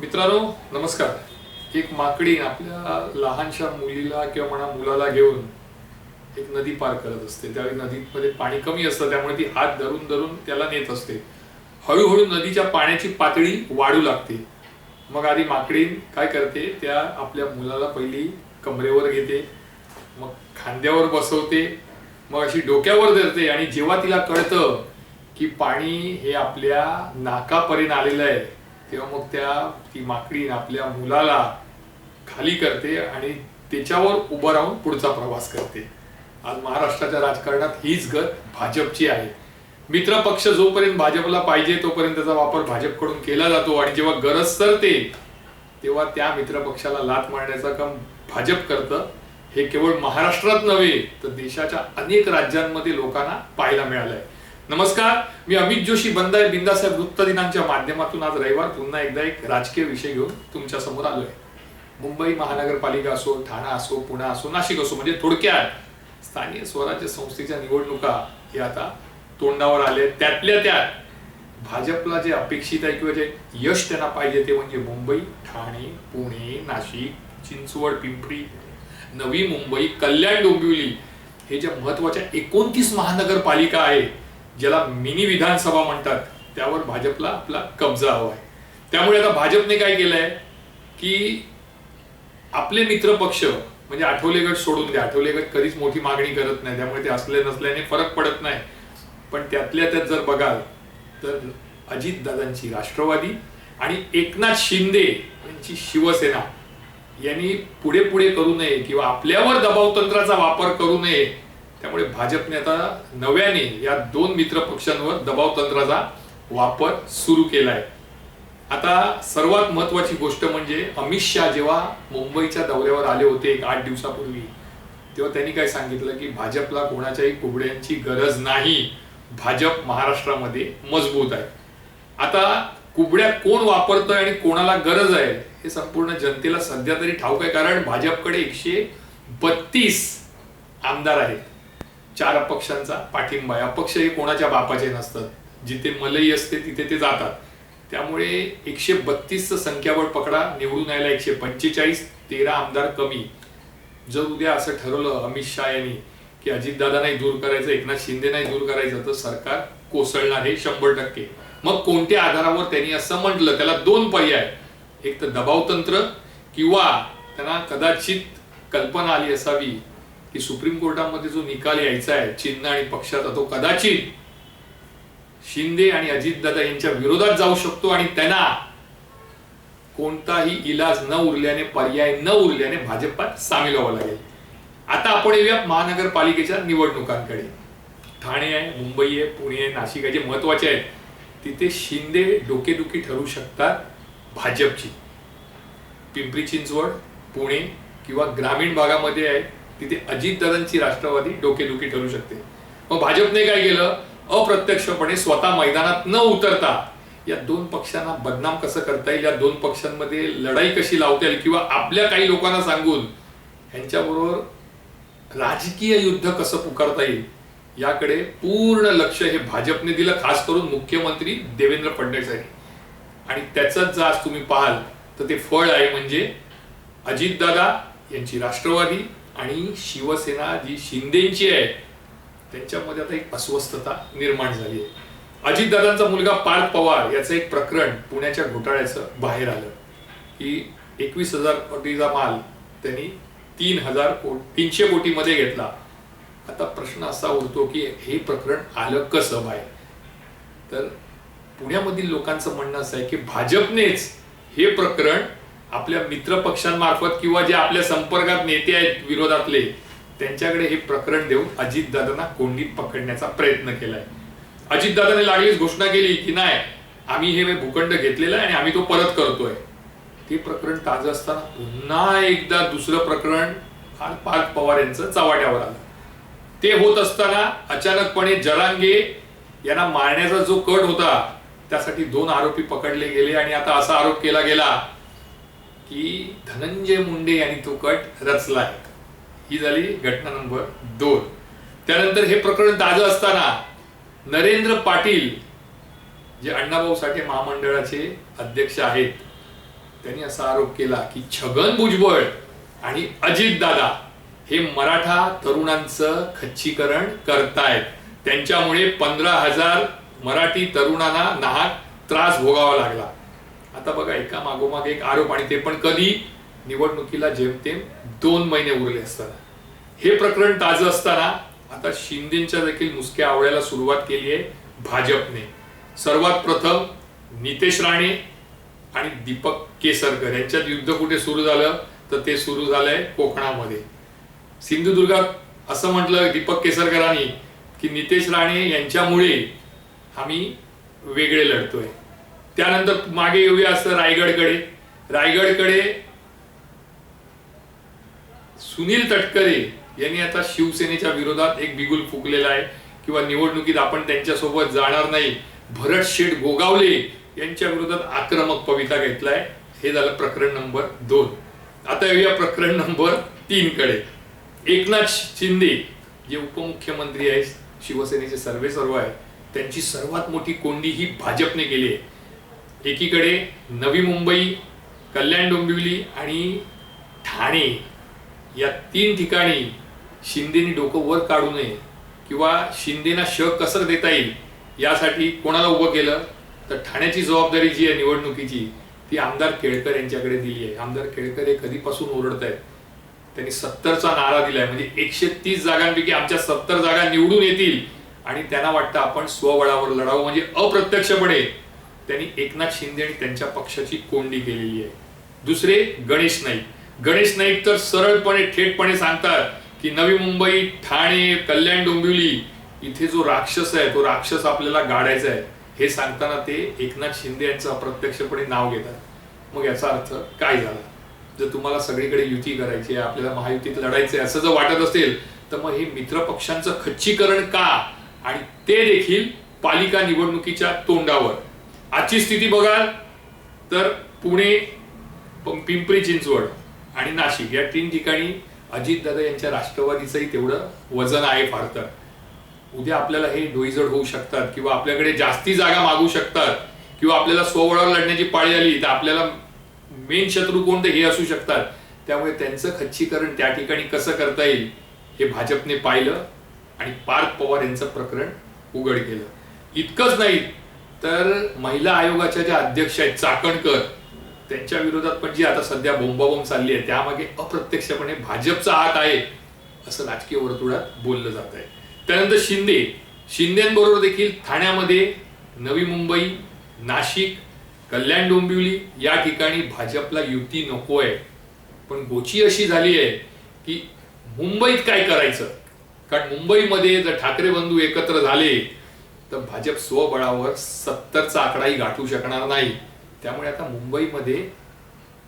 मित्रांनो नमस्कार. एक माकडी आपल्या लहानशा मुलीला किंवा म्हणा मुलाला घेऊन एक नदी पार करत असते. त्यावेळी नदीमध्ये पाणी कमी असतं त्यामुळे ती हात धरून धरून त्याला नेत असते. हळूहळू नदीच्या पाण्याची पातळी वाढू लागते. मग आधी माकडी काय करते? त्या आपल्या मुलाला पहिली कमरेवर घेते मग खांद्यावर बसवते मग अशी डोक्यावर धरते आणि जेव्हा तिला कळतं की पाणी हे आपल्या नाकापर्यंत आलेलं आहे तेव्हा मग त्या ती माकडी आपल्या मुलाला खाली करते आणि त्याच्यावर उभं राहून पुढचा प्रवास करते. आज महाराष्ट्राच्या राजकारणात हीच गत भाजपची आहे. मित्र पक्ष जोपर्यंत भाजपला पाहिजे तोपर्यंत त्याचा वापर भाजपकडून केला जातो आणि जेव्हा गरज सरते तेव्हा त्या मित्र पक्षाला लात मारण्याचा काम भाजप करतं. हे केवळ महाराष्ट्रात नव्हे तर देशाच्या अनेक राज्यांमध्ये लोकांना पाहायला मिळालंय. नमस्कार मी अमित जोशी बंदाय बिंदासाहेब वृत्त दिनांच्या माध्यमातून आज रविवार. पुन्हा एकदा एक राजकीय विषय घेऊन तुमच्यासमोर आलोय. मुंबई महानगरपालिका असो ठाणा असो पुणे असो नाशिक असो म्हणजे थोडक्यात स्थानिय स्वराज्य संस्थेच्या निवडणुका हे आता तोंडावर आले त्यातल्या त्यात भाजपला जे अपेक्षित आहे किंवा जे यश त्यांना पाहिजे ते म्हणजे मुंबई ठाणे पुणे नाशिक चिंचवड पिंपरी नवी मुंबई कल्याण डोंबिवली हे ज्या महत्त्वाच्या एकोणतीस महानगरपालिका आहे ज्याला मिनी विधानसभा म्हणतात त्यावर भाजपला आपला कब्जा हवा आहे त्यामुळे आता भाजपने काय केलंय की आपले मित्र पक्ष म्हणजे आठवले गट सोडून द्या. आठवले गट कधीच मोठी मागणी करत नाही त्यामुळे ते असले नसल्याने फरक पडत नाही. पण त्यातल्या त्यात जर बघाल तर अजितदादांची राष्ट्रवादी आणि एकनाथ शिंदे यांची शिवसेना यांनी पुढे पुढे करू नये किंवा आपल्यावर दबाव तंत्राचा वापर करू नये त्यामुळे भाजपने आता नव्याने या दोन मित्र पक्षांवर दबाव तंत्राचा वापर सुरू केलाय. आता सर्वात महत्वाची गोष्ट म्हणजे अमित शहा जेव्हा मुंबईच्या दौऱ्यावर आले होते एक आठ दिवसापूर्वी तेव्हा त्यांनी काय सांगितलं की भाजपला कोणाच्याही कुबड्यांची गरज नाही. भाजप महाराष्ट्रामध्ये मजबूत आहे. आता कुबड्या कोण वापरतोय आणि कोणाला गरज आहे हे संपूर्ण जनतेला सध्या तरी ठाऊक आहे कारण भाजपकडे एकशे बत्तीस आमदार आहेत. चार अपक्षांचा पाठिंबा आहे. अपक्ष हे कोणाच्या बापाचे नसतात. जिथे मलई असते तिथे ते जातात. त्यामुळे एकशे बत्तीसचं संख्याबळ पकडा निवडून यायला एकशे पंचेचाळीस तेरा आमदार कमी. जर उद्या असं ठरवलं अमित शहा यांनी की अजितदादा नाही दूर करायचं एकनाथ शिंदे नाही दूर करायचं तर सरकार कोसळणार हे शंभर टक्के. मग कोणत्या आधारावर त्यांनी असं म्हटलं त्याला दोन पर्याय एक तर दबाव तंत्र किंवा त्यांना कदाचित कल्पना आली असावी की सुप्रीम कोर्टामध्ये जो निकाल यायचा आहे चिन्ह आणि पक्षाचा तो कदाचित शिंदे आणि अजितदादा यांच्या विरोधात जाऊ शकतो आणि त्यांना कोणताही इलाज न उरल्याने पर्याय न उरल्याने भाजपात सामील व्हावं लागेल. आता आपण येऊया महानगरपालिकेच्या निवडणुकांकडे. ठाणे आहे मुंबई आहे पुणे आहे नाशिक आहे जे महत्त्वाचे आहेत तिथे शिंदे डोकेदुखी ठरू शकतात भाजपची. पिंपरी चिंचवड पुणे किंवा ग्रामीण भागामध्ये आहे तिथे अजितदादांची राष्ट्रवादी डोकेदुखी ठरू शकते. मग भाजपने काय केलं? अप्रत्यक्षपणे स्वतः मैदानात न उतरता या दोन पक्षांना बदनाम कसं करता येईल? या दोन पक्षांमध्ये लढाई कशी लावता येईल? किंवा आपल्या काही लोकांना सांगून ह्यांच्याबरोबर राजकीय युद्ध कसं पुकारता येईल? याकडे पूर्ण लक्ष हे भाजपने दिलं खास करून मुख्यमंत्री देवेंद्र फडणवीस यांनी. आणि त्याच जर आज तुम्ही पाहाल तर ते फळ आहे म्हणजे अजितदादा यांची राष्ट्रवादी आणि शिवसेना जी शिंदेची आहे त्यांच्यामध्ये आता एक अस्वस्थता निर्माण झाली आहे. अजितदादांचा मुलगा पार्थ पवार याचं एक प्रकरण पुण्याच्या घोटाळ्याचं बाहेर आलं. की एकवीस हजार कोटीचा माल त्यांनी तीन हजार को तीनशे कोटीमध्ये घेतला. आता प्रश्न असा उरतो की हे प्रकरण आलं कसं बाहेर? तर पुण्यामधील लोकांचं म्हणणं असं आहे की भाजपनेच हे प्रकरण आपल्या मित्र पक्षांमार्फत किंवा जे आपल्या संपर्कात नेते आहेत विरोधातले त्यांच्याकडे हे प्रकरण देऊन अजितदादांना कोंडीत पकडण्याचा प्रयत्न केलाय. अजितदादाने लागलीच घोषणा केली की नाही आम्ही हे भूखंड घेतलेला आहे आणि आम्ही तो परत करतोय. ते प्रकरण ताजं असताना पुन्हा एकदा दुसरं प्रकरण काल पार्थ पवार यांचं चव्हाट्यावर आलं. ते होत असताना अचानकपणे जरांगे यांना मारण्याचा जो कट होता त्यासाठी दोन आरोपी पकडले गेले आणि आता असा आरोप केला गेला की धनंजय मुंडे यांनी तो कट रचलाय ही झाली घटना नंबर दोन. त्यानंतर हे प्रकरण ताजं असताना नरेंद्र पाटील जे अण्णाभाऊ साठे महामंडळाचे अध्यक्ष आहेत त्यांनी असा आरोप केला की छगन भुजबळ आणि अजित दादा हे मराठा तरुणांचं खच्चीकरण करतायत. त्यांच्यामुळे पंधरा हजार मराठी तरुणांना नाहक त्रास भोगावा लागला. आता बघा एका मागोमाग एक आरोप आणि ते पण कधी निवडणुकीला जेमतेम दोन महिने उरले असताना. हे प्रकरण ताजं असताना आता शिंदेच्या देखील मुसक्या आवळ्याला सुरुवात केली आहे भाजपने. सर्वात प्रथम नितेश राणे आणि दीपक केसरकर यांच्यात युद्ध कुठे सुरू झालं? तर ते सुरू झालंय कोकणामध्ये. सिंधुदुर्गात असं म्हटलं दीपक केसरकरांनी की नितेश राणे यांच्यामुळे आम्ही वेगळे लढतोय. त्यानंतर मागे येऊया असं रायगडकडे. रायगडकडे सुनील तटकरे यांनी आता शिवसेनेच्या विरोधात एक बिगुल फुकलेला आहे किंवा निवडणुकीत आपण त्यांच्यासोबत जाणार नाही. भरत शेठ गोगावले यांच्या विरोधात आक्रमक पविता घेतलाय. हे झालं प्रकरण नंबर दोन. आता येऊया प्रकरण नंबर तीन कडे एकनाथ शिंदे जे उपमुख्यमंत्री आहेत शिवसेनेचे सर्वे सर्व आहे त्यांची सर्वात मोठी कोंडी ही भाजपने केली आहे. एकीकडे नवी मुंबई कल्याण डोंबिवली आणि ठाणे या तीन ठिकाणी शिंदेनी डोकं वर काढू नये किंवा शिंदेना श कसर देता येईल यासाठी कोणाला उभं केलं? तर ठाण्याची जबाबदारी जी आहे निवडणुकीची ती आमदार केळकर यांच्याकडे दिली आहे. आमदार केळकर हे कधीपासून ओरडत आहेत त्यांनी सत्तरचा नारा दिलाय. म्हणजे एकशे तीस जागांपैकी आमच्या सत्तर जागा निवडून येतील आणि त्यांना वाटतं आपण स्वबळावर लढावं. म्हणजे अप्रत्यक्षपणे त्यांनी एकनाथ शिंदे आणि त्यांच्या पक्षाची कोंडी केलेली आहे. दुसरे गणेश नाईक. गणेश नाईक तर सरळपणे थेटपणे सांगतात की नवी मुंबई ठाणे कल्याण डोंबिवली इथे जो राक्षस आहे तो राक्षस आपल्याला गाडायचा आहे. हे सांगताना ते एकनाथ शिंदे यांचं अप्रत्यक्षपणे नाव घेतात. मग याचा अर्थ काय झाला? जर तुम्हाला सगळीकडे युती करायची आहे आपल्याला महायुतीत लढायचं आहे असं जर वाटत असेल तर मग हे मित्र पक्षांचं खच्चीकरण का? आणि ते देखील पालिका निवडणुकीच्या तोंडावर. आजची स्थिती बघाल तर पुणे पिंपरी चिंचवड आणि नाशिक या तीन ठिकाणी अजितदादा यांच्या राष्ट्रवादीचंही तेवढं वजन आहे फार तर. उद्या आपल्याला हे डोईजड होऊ शकतात किंवा आपल्याकडे जास्ती जागा मागू शकतात किंवा आपल्याला स्वबळावर लढण्याची पाळी आली तर आपल्याला मेन शत्रू कोणते हे असू शकतात. त्यामुळे त्यांचं खच्चीकरण त्या ठिकाणी कसं करता येईल हे भाजपने पाहिलं आणि पार्थ पवार यांचं प्रकरण उघड केलं. इतकंच नाही तर महिला आयोगाच्या ज्या अध्यक्ष आहेत चाकणकर त्यांच्या विरोधात पण जी आता सध्या बोंबाबोंब चालली आहे त्यामागे अप्रत्यक्षपणे भाजपचा हात आहे असं राजकीय वर्तुळात बोललं जात आहे. त्यानंतर शिंदे. शिंदेबरोबर देखील ठाण्यामध्ये नवी मुंबई नाशिक कल्याण डोंबिवली या ठिकाणी भाजपला युती नको आहे पण गोची अशी झाली आहे की मुंबईत काय करायचं? कारण मुंबईमध्ये जर ठाकरे बंधू एकत्र झाले तर भाजप स्वबळावर सत्तरचा आकडाही गाठू शकणार नाही. त्यामुळे आता मुंबईमध्ये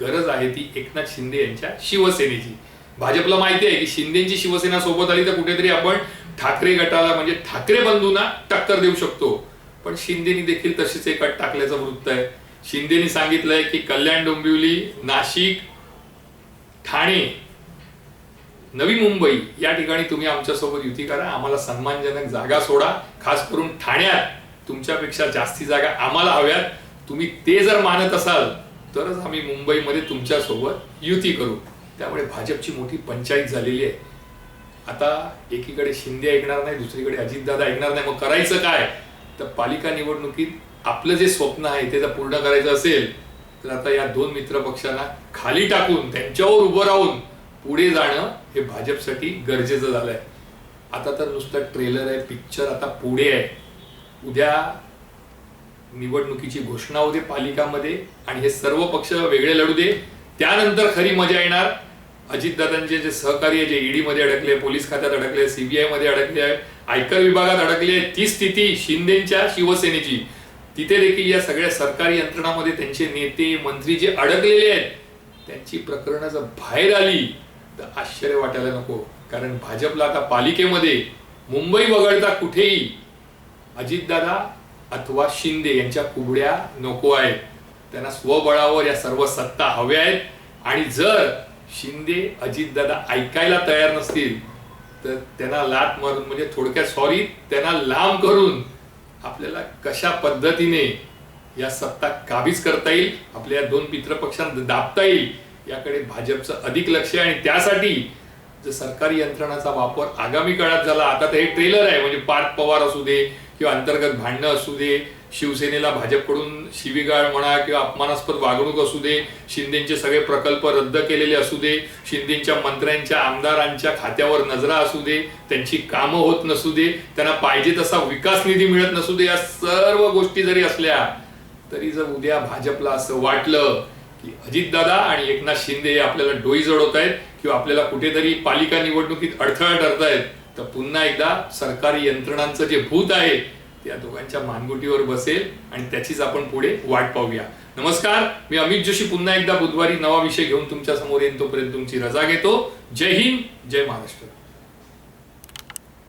गरज आहे ती एकनाथ शिंदे यांच्या शिवसेनेची. भाजपला माहिती आहे की शिंदेची शिवसेना सोबत आली तर कुठेतरी आपण ठाकरे गटाला म्हणजे ठाकरे बंधूंना टक्कर देऊ शकतो. पण शिंदेनी देखील तशीच एक अट टाकल्याचं वृत्त आहे. शिंदेनी सांगितलंय की कल्याण डोंबिवली नाशिक ठाणे नवी मुंबई या ठिकाणी तुम्ही आमच्यासोबत युती करा आम्हाला सन्मानजनक जागा सोडा. खास करून ठाण्यात तुमच्यापेक्षा जास्ती जागा आम्हाला हव्यात. तुम्ही ते जर मानत असाल तरच आम्ही मुंबईमध्ये तुमच्यासोबत युती करू. त्यामुळे भाजपची मोठी पंचायत झालेली आहे. आता एकीकडे शिंदे ऐकणार नाही दुसरीकडे अजितदादा ऐकणार नाही. मग करायचं काय? तर पालिका निवडणुकीत आपलं जे स्वप्न आहे ते जर पूर्ण करायचं असेल तर आता या दोन मित्र पक्षांना खाली टाकून त्यांच्यावर उभं राहून पुढे जाणं हे भाजपसाठी गरजेचं झालंय. आता तर नुसतं ट्रेलर आहे पिक्चर आता पुढे आहे. उद्या निवडणुकीची घोषणा होते पालिकामध्ये आणि हे सर्व पक्ष वेगळे लढू दे. त्यानंतर खरी मजा येणार. अजितदादांचे जे सहकारी जे ईडीमध्ये अडकले पोलीस खात्यात अडकले सीबीआयमध्ये अडकले आहे आयकर विभागात अडकले आहे, ती स्थिती शिंदेच्या शिवसेनेची. तिथे देखील या सगळ्या सरकारी यंत्रणामध्ये त्यांचे नेते मंत्री जे अडकलेले आहेत त्यांची प्रकरणं जर बाहेर आली तर आश्चर्य वाटायला नको. कारण भाजपला आता पालिकेमध्ये मुंबई वगळता कुठेही अजितदादा अथवा शिंदे यांच्या कुबड्या नको आहेत. त्यांना स्वबळावर या सर्व सत्ता हव्या आहेत. आणि जर शिंदे अजितदादा ऐकायला तयार नसतील तर त्यांना लात मारून म्हणजे थोडक्यात सॉरी त्यांना लांब करून आपल्याला कशा पद्धतीने या सत्ता काबीज करता येईल आपल्या या दोन मित्रपक्षांना दाबता येईल याकडे भाजपचं अधिक लक्ष आहे. आणि त्यासाठी जर सरकारी यंत्रणाचा वापर आगामी काळात झाला आता तर हे ट्रेलर आहे. म्हणजे पार्थ पवार असू दे किंवा अंतर्गत भांडणं असू दे शिवसेनेला भाजपकडून शिवीगाळ म्हणा किंवा अपमानास्पद वागणूक असू दे शिंदेचे सगळे प्रकल्प रद्द केलेले असू दे शिंदेच्या मंत्र्यांच्या आमदारांच्या खात्यावर नजरा असू दे त्यांची कामं होत नसू दे त्यांना पाहिजे तसा विकास निधी मिळत नसू दे या सर्व गोष्टी जरी असल्या तरी जर उद्या भाजपला असं वाटलं की अजितदादा आणि एकनाथ शिंदे हे आपल्याला डोई जडवत आहेत किंवा आपल्याला कुठेतरी पालिका निवडणुकीत अडथळा ठरतायत तर पुन्हा एकदा सरकारी यंत्रणांचं जे भूत आहे त्या दोघांच्या मानगुटीवर बसेल आणि त्याचीच आपण पुढे वाट पाहूया. नमस्कार मी अमित जोशी. पुन्हा एकदा बुधवारी नवा विषय घेऊन तुमच्यासमोर येईन तोपर्यंत तुमची रजा घेतो. जय हिंद जय महाराष्ट्र.